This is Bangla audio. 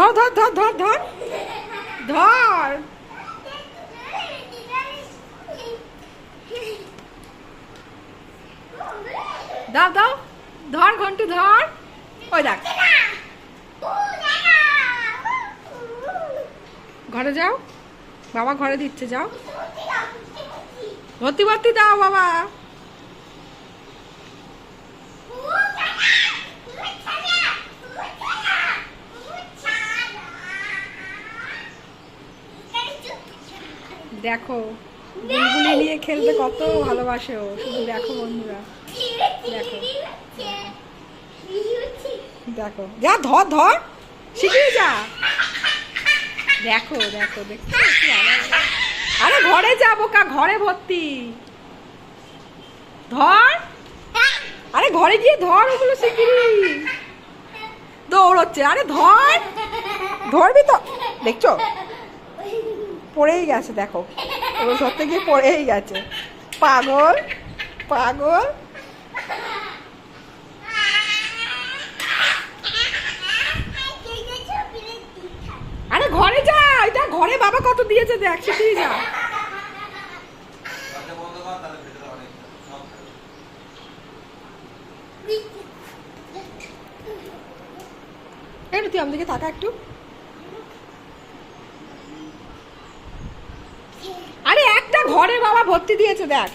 ধর ধর ধর ধর ধর। ধর। দাও দাও। ধর ঘন্টু ধর। ওই দেখ। ঘরে যাও। বাবা ঘরে দিচ্ছে যাও। ভর্তি ভর্তি দাও বাবা। দেখো, বুলবুলি নিয়ে খেলতে কত ভালোবাসে ও, শুধু দেখো বন্ধুরা। দেখো। দেখো যা, ধর ধর। শিখিয়ে যা। দেখো দেখো দেখো। আরে ঘরে যাব কা ঘরে ভর্তি। ধর। আরে ঘরে গিয়ে ধর ওগুলো শিখিরি দৌড়চ্ছে। আরে ধর। ধরবি তো। দেখছ? পড়েই গেছে, দেখো। ওগুলো ধরতে গিয়ে পড়েই গেছে। পাগল পাগল। আরে ঘরে যা, এটা ঘরে বাবা কত দিয়েছে দেখ শিখিয়ে যা। তুই আমাদেরকে তাকা একটু। ঘরে বাবা ভর্তি দিয়েছে দেখ।